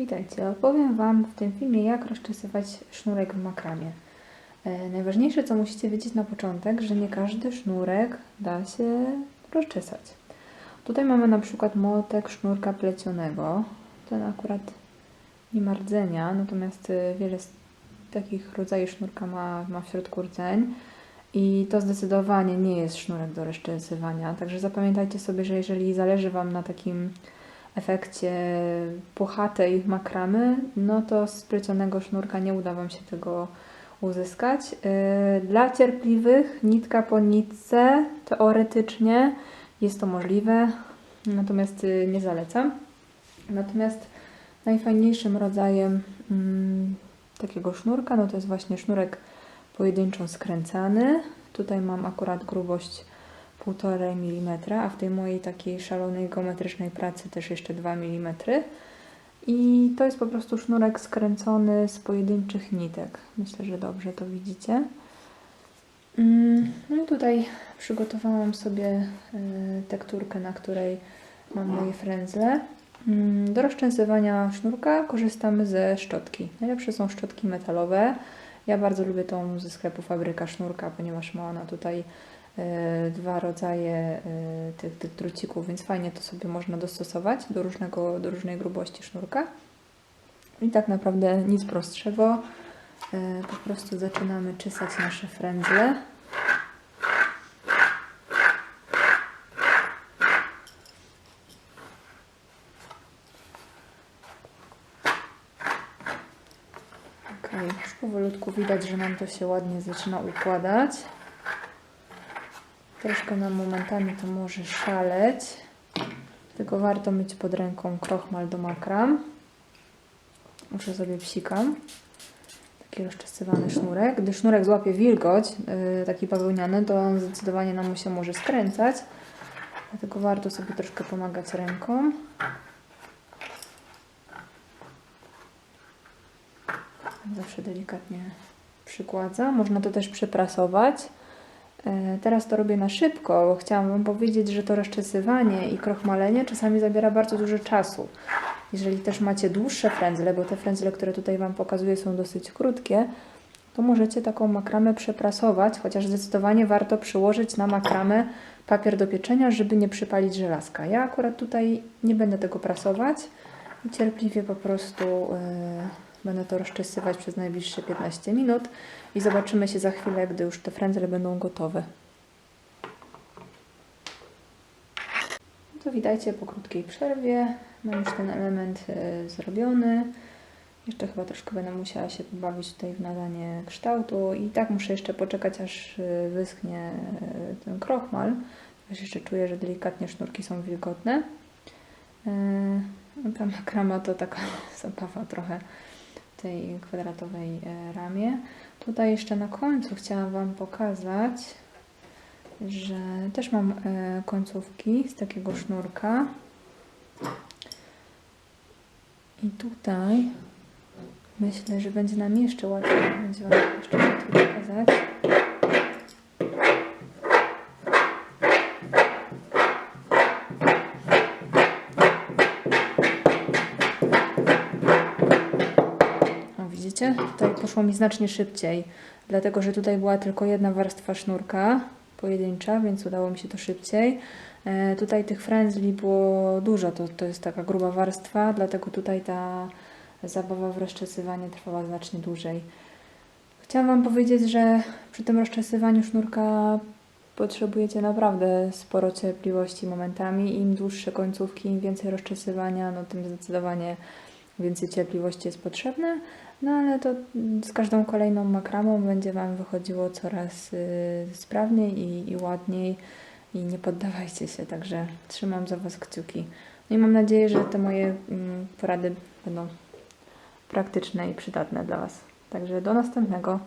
Witajcie, opowiem Wam w tym filmie jak rozczesywać sznurek w makramie. E, najważniejsze co musicie wiedzieć na początek, że nie każdy sznurek da się rozczesać. Tutaj mamy na przykład młotek sznurka plecionego. Ten akurat nie ma rdzenia, natomiast e, wiele z takich rodzajów sznurka ma, ma w środku rdzeń. I to zdecydowanie nie jest sznurek do rozczesywania. Także zapamiętajcie sobie, że jeżeli zależy Wam na takim efekcie puchatej makramy, no to z plecionego sznurka nie uda Wam się tego uzyskać. Yy, Dla cierpliwych nitka po nitce teoretycznie jest to możliwe, natomiast yy, nie zalecam. Natomiast najfajniejszym rodzajem mm, takiego sznurka, no to jest właśnie sznurek pojedynczo skręcany. Tutaj mam akurat grubość 1,5 mm, a w tej mojej takiej szalonej geometrycznej pracy też jeszcze 2 mm. I to jest po prostu sznurek skręcony z pojedynczych nitek. Myślę, że dobrze to widzicie. Mm, No i tutaj przygotowałam sobie y, tekturkę, na której mam moje frędzle. Mm, Do rozczęsywania sznurka korzystamy ze szczotki. Najlepsze są szczotki metalowe. Ja bardzo lubię tą ze sklepu Fabryka Sznurka, ponieważ ma ona tutaj dwa rodzaje e, tych, tych drucików, więc fajnie to sobie można dostosować do, różnego, do różnej grubości sznurka. I tak naprawdę nic prostszego. E, Po prostu zaczynamy czesać nasze frędzle. Ok, już powolutku widać, że nam to się ładnie zaczyna układać. Troszkę nam momentami to może szaleć. Tylko warto mieć pod ręką krochmal do makram. Muszę sobie psikam. Taki rozczesywany sznurek. Gdy sznurek złapie wilgoć, yy, taki bawełniany, to on zdecydowanie nam się może skręcać. Dlatego warto sobie troszkę pomagać ręką. Zawsze delikatnie przykładza. Można to też przeprasować. E, Teraz to robię na szybko, bo chciałam Wam powiedzieć, że to rozczesywanie i krochmalenie czasami zabiera bardzo dużo czasu. Jeżeli też macie dłuższe frędzle, bo te frędzle, które tutaj Wam pokazuję są dosyć krótkie, to możecie taką makramę przeprasować, chociaż zdecydowanie warto przyłożyć na makramę papier do pieczenia, żeby nie przypalić żelazka. Ja akurat tutaj nie będę tego prasować i cierpliwie po prostu e, będę to rozczesywać przez najbliższe 15 minut i zobaczymy się za chwilę, gdy już te frędzle będą gotowe. To witajcie po krótkiej przerwie. Mam już ten element e, zrobiony. Jeszcze chyba troszkę będę musiała się pobawić tutaj w nadanie kształtu i tak muszę jeszcze poczekać, aż e, wyschnie e, ten krochmal. Też jeszcze czuję, że delikatnie sznurki są wilgotne. Ta makrama to taka zabawa trochę tej kwadratowej e, ramie. Tutaj jeszcze na końcu chciałam Wam pokazać, że też mam e, końcówki z takiego sznurka. I tutaj myślę, że będzie nam jeszcze łatwiej, będzie Wam jeszcze pokazać. Widzicie? Tutaj poszło mi znacznie szybciej, dlatego że tutaj była tylko jedna warstwa sznurka pojedyncza, więc udało mi się to szybciej. E, tutaj tych frędzli było dużo, to, to jest taka gruba warstwa, dlatego tutaj ta zabawa w rozczesywanie trwała znacznie dłużej. Chciałam Wam powiedzieć, że przy tym rozczesywaniu sznurka potrzebujecie naprawdę sporo cierpliwości momentami. Im dłuższe końcówki, im więcej rozczesywania, no tym zdecydowanie więcej cierpliwości jest potrzebne. No ale to z każdą kolejną makramą będzie Wam wychodziło coraz y, sprawniej i, i ładniej i nie poddawajcie się, także trzymam za Was kciuki. No i mam nadzieję, że te moje mm, porady będą praktyczne i przydatne dla Was. Także do następnego.